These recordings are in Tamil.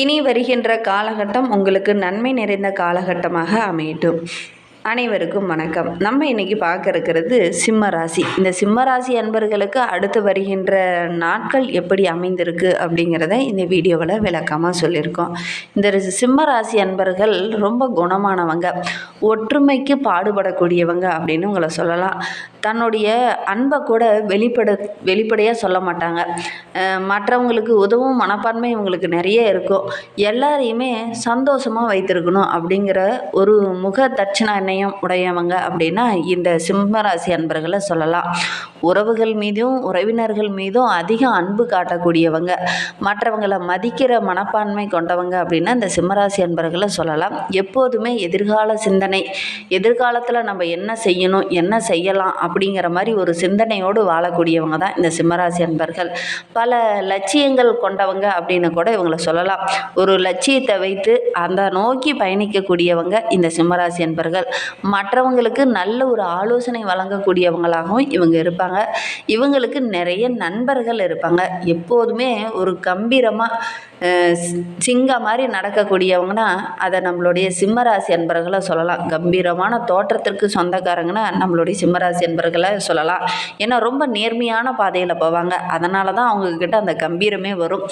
இனி வருகின்ற காலகட்டம் உங்களுக்கு நன்மை நிறைந்த காலகட்டமாக அமையட்டும். அனைவருக்கும் வணக்கம். நம்ம இன்னைக்கு பார்க்க இருக்கிறது சிம்ம ராசி இந்த சிம்ம ராசி அன்பர்களுக்கு அடுத்து வருகின்ற நாட்கள் எப்படி அமைந்திருக்கு அப்படிங்கிறத இந்த வீடியோவில் விளக்கமாக சொல்லியிருக்கோம். இந்த சிம்ம ராசி அன்பர்கள் ரொம்ப குணமானவங்க ஒற்றுமைக்கு பாடுபடக்கூடியவங்க அப்படின்னு உங்களை சொல்லலாம். தன்னுடைய அன்பை கூட வெளிப்பட வெளிப்படையாக சொல்ல மாட்டாங்க. மற்றவங்களுக்கு உதவும் மனப்பான்மை இவங்களுக்கு நிறைய இருக்கும். எல்லாரையுமே சந்தோஷமாக வைத்திருக்கணும் அப்படிங்கிற ஒரு முக நாணயம் உடையவங்க அப்படின்னா இந்த சிம்மராசி அன்பர்களை சொல்லலாம். உறவுகள் மீதும் உறவினர்கள் மீதும் அதிக அன்பு காட்டக்கூடியவங்க. மற்றவங்களை மதிக்கிற மனப்பான்மை கொண்டவங்க அப்படின்னா இந்த சிம்மராசி அன்பர்களை சொல்லலாம். எப்போதுமே எதிர்கால சிந்தனை. எதிர்காலத்தில் நம்ம என்ன செய்யணும் என்ன செய்யலாம் அப்படிங்கிற மாதிரி ஒரு சிந்தனையோடு வாழக்கூடியவங்க தான் இந்த சிம்மராசி அன்பர்கள். பல லட்சியங்கள் கொண்டவங்க அப்படின்னு கூட இவங்களை சொல்லலாம். ஒரு லட்சியத்தை வைத்து அந்த நோக்கி பயணிக்கக்கூடியவங்க இந்த சிம்மராசி அன்பர்கள். மற்றவங்களுக்கு நல்ல ஒரு ஆலோசனை வழங்கக்கூடியவங்களாகவும் இவங்க இருப்பாங்க. இவங்களுக்கு நிறைய நண்பர்கள் இருப்பாங்க. எப்போதுமே ஒரு கம்பீரமாக சிங்க மாதிரி நடக்கக்கூடியவங்கன்னா அதை நம்மளுடைய சிம்மராசி அன்பர்களை சொல்லலாம். கம்பீரமான தோற்றத்திற்கு சொந்தக்காரங்கன்னா நம்மளுடைய சிம்மராசி அன்பர்களை சொல்லலாம். ஏன்னா ரொம்ப நேர்மையான பாதையில் போவாங்க. அதனால தான் அவங்கக்கிட்ட அந்த கம்பீரமே வரும்.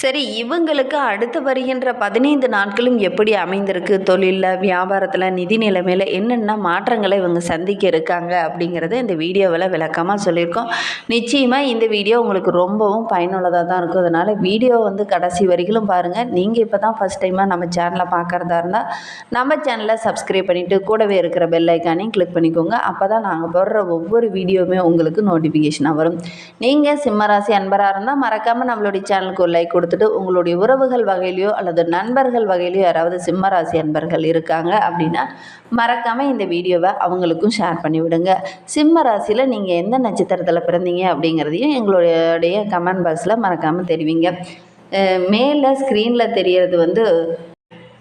சரி இவங்களுக்கு அடுத்து வருகின்ற பதினைந்து நாட்களும் எப்படி அமைந்திருக்கு? தொழிலில் வியாபாரத்தில் நிதி நிலைமையில் என்னென்ன மாற்றங்களை இவங்க சந்திக்க இருக்காங்க அப்படிங்கிறத இந்த வீடியோவில் விளக்கமாக சொல்லியிருக்கோம். நிச்சயமாக இந்த வீடியோ உங்களுக்கு ரொம்பவும் பயனுள்ளதாக தான் இருக்கும். அதனால் வீடியோ வந்து கடைசி வரைக்கும் பாருங்கள் நீங்கள் இப்போ தான் ஃபஸ்ட் டைமாக நம்ம சேனலை பார்க்குறதா இருந்தால் நம்ம சேனலை சப்ஸ்கிரைப் பண்ணிவிட்டு கூடவே இருக்கிற பெல் ஐக்கானையும் கிளிக் பண்ணிக்கோங்க. அப்போ தான் நாங்கள் போடுற ஒவ்வொரு வீடியோவுமே உங்களுக்கு நோட்டிஃபிகேஷனாக வரும். நீங்கள் சிம்மராசி அன்பராக இருந்தால் மறக்காமல் நம்மளுடைய சேனலுக்கு ஒரு லைக் கொடுத்துட்டு உங்களுடைய உறவுகள் வகையிலையோ அல்லது நண்பர்கள் வகையிலையோ யாராவது சிம்மராசி அன்பர்கள் இருக்காங்க அப்படின்னா மறக்காமல் இந்த வீடியோவை அவங்களுக்கும் ஷேர் பண்ணிவிடுங்க சிம்மராசியில் சிம்ம ராசியில் நீங்கள் எந்த நட்சத்திரத்தில் பிறந்தீங்க அப்படிங்கிறதையும் எங்களுடைய கமெண்ட் பாக்ஸில் மறக்காமல் தெரிவிங்க. மேலே ஸ்க்ரீனில் தெரியறது வந்து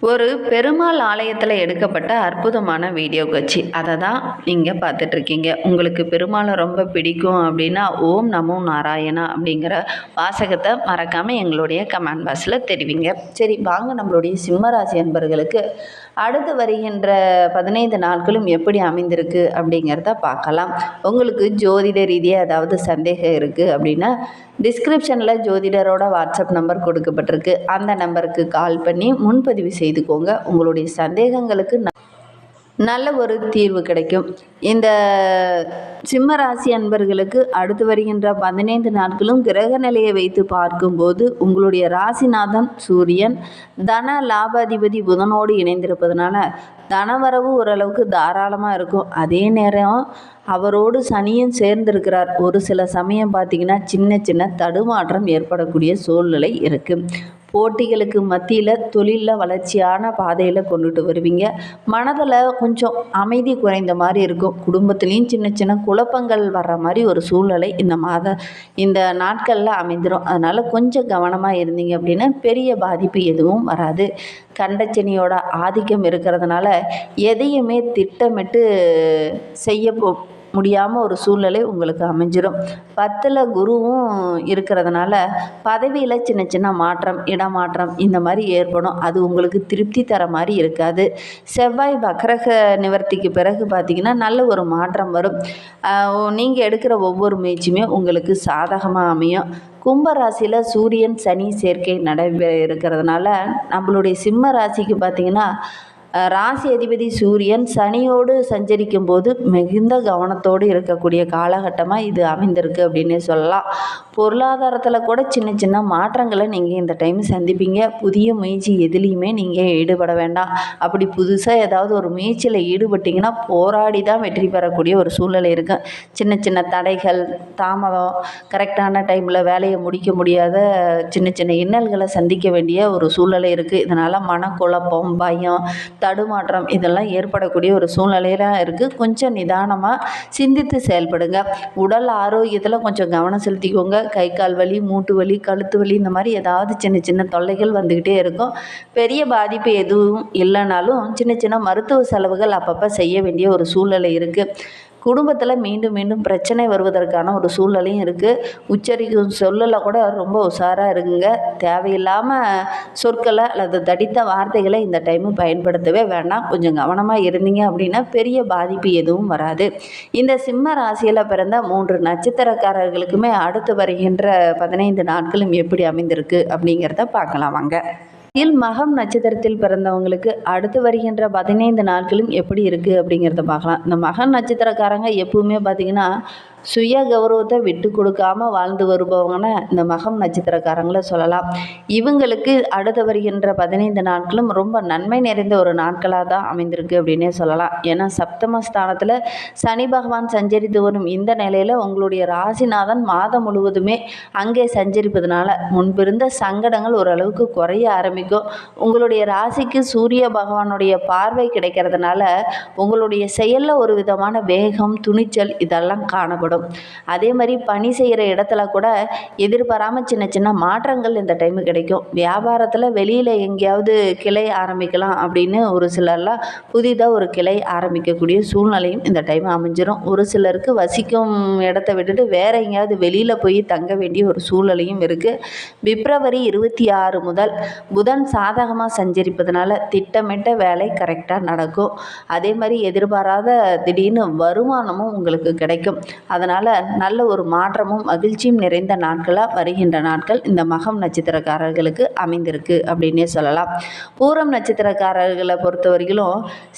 ஒரு பெருமாள் ஆலயத்தில் எடுக்கப்பட்ட அற்புதமான வீடியோ காட்சி. அதை தான் நீங்கள் பார்த்துட்ருக்கீங்க. உங்களுக்கு பெருமாளை ரொம்ப பிடிக்கும் அப்படின்னா ஓம் நமோ நாராயணா அப்படிங்கிற வாசகத்தை மறக்காமல் எங்களுடைய கமெண்ட் பாக்ஸில் தெரிவிங்க. சரி வாங்க நம்மளுடைய சிம்மராசி அன்பர்களுக்கு அடுத்து வருகின்ற பதினைந்து நாட்களும் எப்படி அமைந்திருக்கு அப்படிங்கிறத பார்க்கலாம். உங்களுக்கு ஜோதிட ரீதியாக ஏதாவது சந்தேகம் இருக்குது அப்படின்னா டிஸ்கிரிப்ஷனில் ஜோதிடரோட வாட்ஸ்அப் நம்பர் கொடுக்கப்பட்டிருக்கு. அந்த நம்பருக்கு கால் பண்ணி முன்பதிவு செய்துக்கோங்க. உங்களுடைய சந்தேகங்களுக்கு ந- நல்ல ஒரு தீர்வு கிடைக்கும். இந்த சிம்ம ராசி அன்பர்களுக்கு அடுத்து வருகின்ற பதினைந்து நாட்களும் கிரக நிலையை வைத்து பார்க்கும்போது உங்களுடைய ராசிநாதன் சூரியன் தன லாபாதிபதி புதனோடு இணைந்திருப்பதனால தனவரவு ஓரளவுக்கு தாராளமாக இருக்கும். அதே நேரம் அவரோடு சனியும் சேர்ந்திருக்கிறார். ஒரு சில சமயம் பார்த்தீங்கன்னா சின்ன சின்ன தடுமாற்றம் ஏற்படக்கூடிய சூழ்நிலை இருக்குது போட்டிகளுக்கு மத்தியில் தொழிலில் வளர்ச்சியான பாதையில் கொண்டுட்டு வருவீங்க. மனதில் கொஞ்சம் அமைதி குறைந்த மாதிரி இருக்கும். குடும்பத்துலேயும் சின்ன சின்ன குழப்பங்கள் வர்ற மாதிரி ஒரு சூழ்நிலை இந்த மாத இந்த நாட்களில் அமைந்துடும் அதனால் கொஞ்சம் கவனமாக இருந்தீங்க அப்படின்னா பெரிய பாதிப்பு எதுவும் வராது. கண்டச்சனியோட ஆதிக்கம் இருக்கிறதுனால எதையுமே திட்டமிட்டு செய்ய போ முடியாமல் ஒரு சூழ்நிலை உங்களுக்கு அமைஞ்சிடும் பத்தில் குருவும் இருக்கிறதுனால பதவியில் சின்ன சின்ன மாற்றம் இடமாற்றம் இந்த மாதிரி ஏற்படும். அது உங்களுக்கு திருப்தி தர மாதிரி இருக்காது. செவ்வாய் வக்கரக நிவர்த்திக்கு பிறகு பார்த்திங்கன்னா நல்ல ஒரு மாற்றம் வரும். நீங்கள் எடுக்கிற ஒவ்வொரு முயற்சியுமே உங்களுக்கு சாதகமாக அமையும். கும்ப ராசியில் சூரியன் சனி சேர்க்கை நடைபெற இருக்கிறதுனால நம்மளுடைய சிம்ம ராசிக்கு பார்த்தீங்கன்னா ராசி அதிபதி சூரியன் சனியோடு சஞ்சரிக்கும் போது மிகுந்த கவனத்தோடு இருக்கக்கூடிய காலகட்டமாக இது அமைந்திருக்கு அப்படின்னே சொல்லலாம். பொருளாதாரத்தில் கூட சின்ன சின்ன மாற்றங்களை நீங்கள் இந்த டைம் சந்திப்பீங்க. புதிய முயற்சி எதுலேயுமே நீங்கள் ஈடுபட வேண்டாம். அப்படி புதுசாக ஏதாவது ஒரு முயற்சியில் ஈடுபட்டிங்கன்னா போராடி தான் வெற்றி பெறக்கூடிய ஒரு சூழ்நிலை இருக்கு. சின்ன சின்ன தடைகள் தாமதம் கரெக்டான டைமில் வேலையை முடிக்க முடியாத சின்ன சின்ன இன்னல்களை சந்திக்க வேண்டிய ஒரு சூழ்நிலை இருக்குது இதனால் மனக்குழப்பம் பயம் தடுமாற்றம் இதெல்லாம் ஏற்படக்கூடிய ஒரு சூழ்நிலையில இருக்குது கொஞ்சம் நிதானமாக சிந்தித்து செயல்படுங்க. உடல் ஆரோக்கியத்தில் கொஞ்சம் கவனம் செலுத்திக்கோங்க. கை கால் வலி மூட்டு வலி கழுத்து வலி இந்த மாதிரி ஏதாவது சின்ன சின்ன தொல்லைகள் வந்துக்கிட்டே இருக்கும். பெரிய பாதிப்பு எதுவும் இல்லைனாலும் சின்ன சின்ன மருத்துவ செலவுகள் அப்பப்போ செய்ய வேண்டிய ஒரு சூழ்நிலை இருக்குது குடும்பத்தில் மீண்டும் மீண்டும் பிரச்சனை வருவதற்கான ஒரு சூழ்நிலையும் இருக்குது உச்சரிக்கும் சொல்லில் கூட ரொம்ப உஷாராக இருக்குங்க தேவையில்லாமல் சொற்களை அல்லது தடித்த வார்த்தைகளை இந்த டைமு பயன்படுத்தவே வேண்டாம். கொஞ்சம் கவனமாக இருந்தீங்க அப்படின்னா பெரிய பாதிப்பு எதுவும் வராது. இந்த சிம்ம ராசியில் பிறந்த மூன்று நட்சத்திரக்காரர்களுக்குமே அடுத்து வருகின்ற பதினைந்து நாட்களும் எப்படி அமைந்திருக்கு அப்படிங்கிறத பார்க்கலாம் வாங்க. இல் மகம் நட்சத்திரத்தில் பிறந்தவங்களுக்கு அடுத்து வருகின்ற பதினைந்து நாட்களும் எப்படி இருக்குது அப்படிங்கிறத பார்க்கலாம். இந்த மகன் நட்சத்திரக்காரங்க எப்பவுமே பார்த்திங்கன்னா சுய கௌரவத்தை விட்டு கொடுக்காம வாழ்ந்து வருபவங்கன்னா இந்த மகம் நட்சத்திரக்காரங்களை சொல்லலாம். இவங்களுக்கு அடுத்து வருகின்ற பதினைந்து நாட்களும் ரொம்ப நன்மை நிறைந்த ஒரு நாட்களாக தான் அமைந்திருக்கு அப்படின்னே சொல்லலாம். ஏன்னா சப்தமஸ்தானத்தில் சனி பகவான் சஞ்சரித்து வரும் இந்த நிலையில் உங்களுடைய ராசிநாதன் மாதம் முழுவதுமே அங்கே சஞ்சரிப்பதனால முன்பிருந்த சங்கடங்கள் ஓரளவுக்கு குறைய ஆரம்பிக்கும். உங்களுடைய ராசிக்கு சூரிய பகவானுடைய பார்வை கிடைக்கிறதுனால உங்களுடைய செயலில் ஒரு விதமான வேகம் துணிச்சல் இதெல்லாம் காணப்படும். அதே மாதிரி பணி செய்கிற இடத்துல கூட எதிர்பாராமல் சின்ன சின்ன மாற்றங்கள் இந்த டைமு கிடைக்கும். வியாபாரத்தில் வெளியில் எங்கேயாவது கிளை ஆரம்பிக்கலாம் அப்படின்னு ஒரு சிலர்லாம் புதிதாக ஒரு கிளை ஆரம்பிக்கக்கூடிய சூழ்நிலையும் இந்த டைம் அமைஞ்சிடும் ஒரு சிலருக்கு வசிக்கும் இடத்த விட்டுட்டு வேற எங்கேயாவது வெளியில் போய் தங்க வேண்டிய ஒரு சூழ்நிலையும் இருக்குது பிப்ரவரி இருபத்தி ஆறு முதல் புதன் சாதகமாக சஞ்சரிப்பதனால திட்டமிட்ட வேலை கரெக்டாக நடக்கும். அதே மாதிரி எதிர்பாராத திடீர்னு வருமானமும் உங்களுக்கு கிடைக்கும். அதை அதனால் நல்ல ஒரு மாற்றமும் மகிழ்ச்சியும் நிறைந்த நாட்களாக வருகின்ற நாட்கள் இந்த மகம் நட்சத்திரக்காரர்களுக்கு அமைந்திருக்கு அப்படின்னே சொல்லலாம். பூரம் நட்சத்திரக்காரர்களை பொறுத்த வரைக்கும்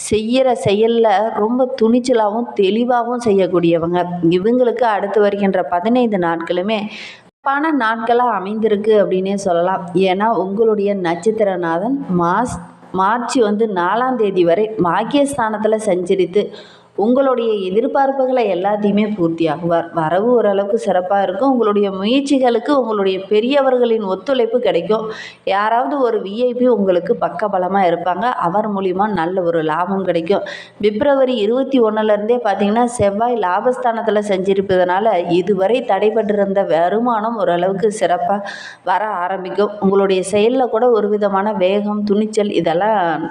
செய்கிற செயலில் ரொம்ப துணிச்சலாகவும் தெளிவாகவும் செய்யக்கூடியவங்க. இவங்களுக்கு அடுத்து வருகின்ற பதினைந்து நாட்களுமே சிறப்பான நாட்களாக அமைந்திருக்கு அப்படின்னே சொல்லலாம். ஏன்னா உங்களுடைய நட்சத்திரநாதன் மாஸ் மார்ச் வந்து நாலாம் தேதி வரை பாக்கியஸ்தானத்தில் சஞ்சரித்து உங்களுடைய எதிர்பார்ப்புகளை எல்லாத்தையுமே பூர்த்தியாகுவார். வரவு ஓரளவுக்கு சிறப்பாக இருக்கும். உங்களுடைய முயற்சிகளுக்கு உங்களுடைய பெரியவர்களின் ஒத்துழைப்பு கிடைக்கும். யாராவது ஒரு விஐபி உங்களுக்கு பக்கபலமாக இருப்பாங்க. அவர் மூலிமா நல்ல ஒரு லாபம் கிடைக்கும். பிப்ரவரி இருபத்தி ஒன்றுலேருந்தே பார்த்தீங்கன்னா செவ்வாய் லாபஸ்தானத்தில் செஞ்சிருப்பதனால இதுவரை தடைபட்டிருந்த வருமானம் ஓரளவுக்கு சிறப்பாக வர ஆரம்பிக்கும். உங்களுடைய செயலில் கூட ஒரு விதமான வேகம் துணிச்சல் இதெல்லாம்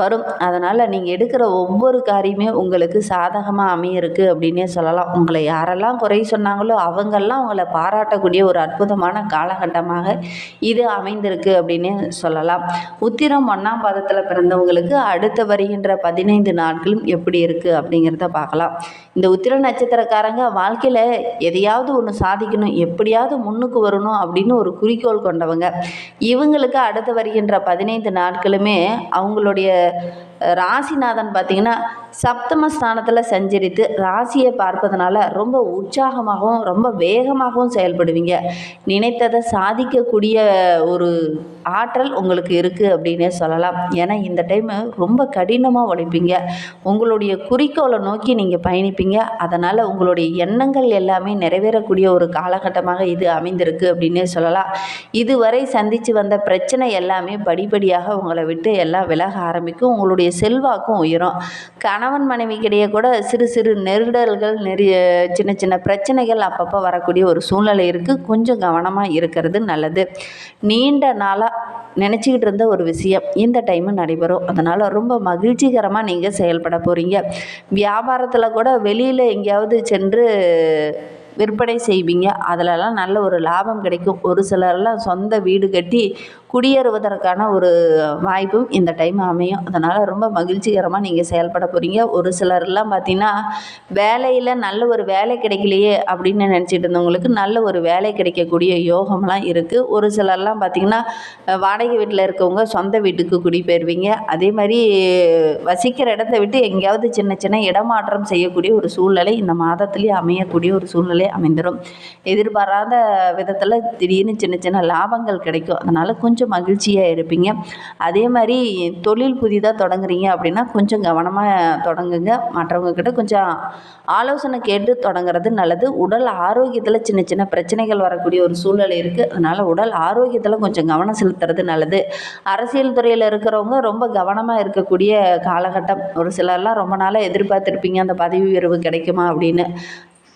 வரும். அதனால் நீங்கள் எடுக்கிற ஒவ்வொரு காரியமே உங்களுக்கு சாதகமாக அமையிருக்கு அப்படின்னே சொல்லலாம். உங்களை யாரெல்லாம் குறை சொன்னாங்களோ அவங்கெல்லாம் உங்களை பாராட்டக்கூடிய ஒரு அற்புதமான காலகட்டமாக இது அமைந்திருக்கு அப்படின்னே சொல்லலாம். உத்திரம் ஒன்றாம் பாதத்தில் பிறந்தவங்களுக்கு அடுத்து வருகின்ற பதினைந்து நாட்களும் எப்படி இருக்குது அப்படிங்கிறத பார்க்கலாம். இந்த உத்திர நட்சத்திரக்காரங்க வாழ்க்கையில் எதையாவது ஒன்று சாதிக்கணும் எப்படியாவது முன்னுக்கு வரணும் அப்படின்னு ஒரு குறிக்கோள் கொண்டவங்க. இவங்களுக்கு அடுத்து வருகின்ற பதினைந்து நாட்களுமே அவங்களுடைய ராசிநாதன் பார்த்திங்கன்னா சப்தம ஸ்தானத்தில் சஞ்சரித்து ராசியை பார்ப்பதனால ரொம்ப உற்சாகமாகவும் ரொம்ப வேகமாகவும் செயல்படுவீங்க. நினைத்ததை சாதிக்கக்கூடிய ஒரு ஆற்றல் உங்களுக்கு இருக்குது அப்படின்னே சொல்லலாம். ஏன்னா இந்த டைமு ரொம்ப கடினமாக உழைப்பீங்க. உங்களுடைய குறிக்கோளை நோக்கி நீங்கள் பயணிப்பீங்க. அதனால் உங்களுடைய எண்ணங்கள் எல்லாமே நிறைவேறக்கூடிய ஒரு காலகட்டமாக இது அமைந்திருக்கு அப்படின்னே சொல்லலாம். இதுவரை சந்தித்து வந்த பிரச்சனை எல்லாமே படிப்படியாக உங்களை விட்டு எல்லாம் விலக ஆரம்பிக்கும். உங்களுடைய செல்வாக்கும் உயரும். கணவன் மனைவிக்கிடையே கூட சிறு சிறு நெருடல்கள் நிறைய சின்ன சின்ன பிரச்சனைகள் அப்பப்போ வரக்கூடிய ஒரு சூழ்நிலை இருக்குது கொஞ்சம் கவனமாக இருக்கிறது நல்லது. நீண்ட நாளாக நினச்சிக்கிட்டு இருந்த ஒரு விஷயம் இந்த டைமு நடைபெறும். அதனால் ரொம்ப மகிழ்ச்சிகரமாக நீங்கள் செயல்பட போகிறீங்க வியாபாரத்தில் கூட வெளியில் எங்கேயாவது சென்று விற்பனை செய்வீங்க. அதிலலாம் நல்ல ஒரு லாபம் கிடைக்கும். ஒரு சிலர்லாம் சொந்த வீடு கட்டி குடியேறுவதற்கான ஒரு வாய்ப்பும் இந்த டைம் அமையும். அதனால் ரொம்ப மகிழ்ச்சிகரமாக நீங்கள் செயல்பட போகிறீங்க ஒரு சிலர்லாம் பார்த்திங்கன்னா வேலையில் நல்ல ஒரு வேலை கிடைக்கலையே அப்படின்னு நினச்சிட்டு இருந்தவங்களுக்கு நல்ல ஒரு வேலை கிடைக்கக்கூடிய யோகம்லாம் இருக்குது ஒரு சிலர்லாம் பார்த்திங்கன்னா வாடகை வீட்டில் இருக்கவங்க சொந்த வீட்டுக்கு குடிபெயர்வீங்க. அதே மாதிரி வசிக்கிற இடத்த விட்டு எங்கேயாவது சின்ன சின்ன இடமாற்றம் செய்யக்கூடிய ஒரு சூழ்நிலை இந்த மாதத்துலேயே அமையக்கூடிய ஒரு சூழ்நிலை அமைந்துடும் எதிர்பாராத விதத்தில் திடீர்னு சின்ன சின்ன லாபங்கள் கிடைக்கும். அதனால் கொஞ்சம் மகிழ்ச்சியாக இருப்பீங்க. அதே மாதிரி தொழில் புதிதாக தொடங்குறீங்க அப்படின்னா கொஞ்சம் கவனமாக தொடங்குங்க. மற்றவங்க கிட்ட கொஞ்சம் ஆலோசனை கேட்டு தொடங்குறது நல்லது. உடல் ஆரோக்கியத்தில் சின்ன சின்ன பிரச்சனைகள் வரக்கூடிய ஒரு சூழ்நிலை இருக்குது அதனால் உடல் ஆரோக்கியத்தில் கொஞ்சம் கவனம் செலுத்துறது நல்லது. அரசியல் துறையில் இருக்கிறவங்க ரொம்ப கவனமாக இருக்கக்கூடிய காலகட்டம். ஒரு சிலர்லாம் ரொம்ப நாளாக எதிர்பார்த்துருப்பீங்க அந்த பதவி உயர்வு கிடைக்குமா அப்படின்னு.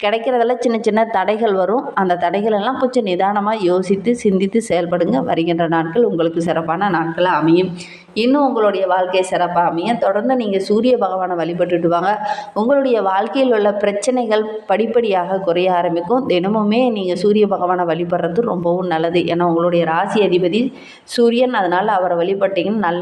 கிடைக்கிறதில் சின்ன சின்ன தடைகள் வரும். அந்த தடைகளெல்லாம் கொஞ்சம் நிதானமாக யோசித்து சிந்தித்து செயல்படுங்க. வருகின்ற நாட்கள் உங்களுக்கு சிறப்பான நாட்களாக அமையும். இன்னும் உங்களுடைய வாழ்க்கை சிறப்பாக அமையும். தொடர்ந்து நீங்கள் சூரிய பகவானை வழிபட்டுட்டு வாங்க. உங்களுடைய வாழ்க்கையில் உள்ள பிரச்சனைகள் படிப்படியாக குறைய ஆரம்பிக்கும். தினமுமே நீங்கள் சூரிய பகவானை வழிபடுறது ரொம்பவும் நல்லது. ஏன்னா உங்களுடைய ராசி அதிபதி சூரியன். அதனால் அவரை வழிபட்டிங்கன்னா நல்ல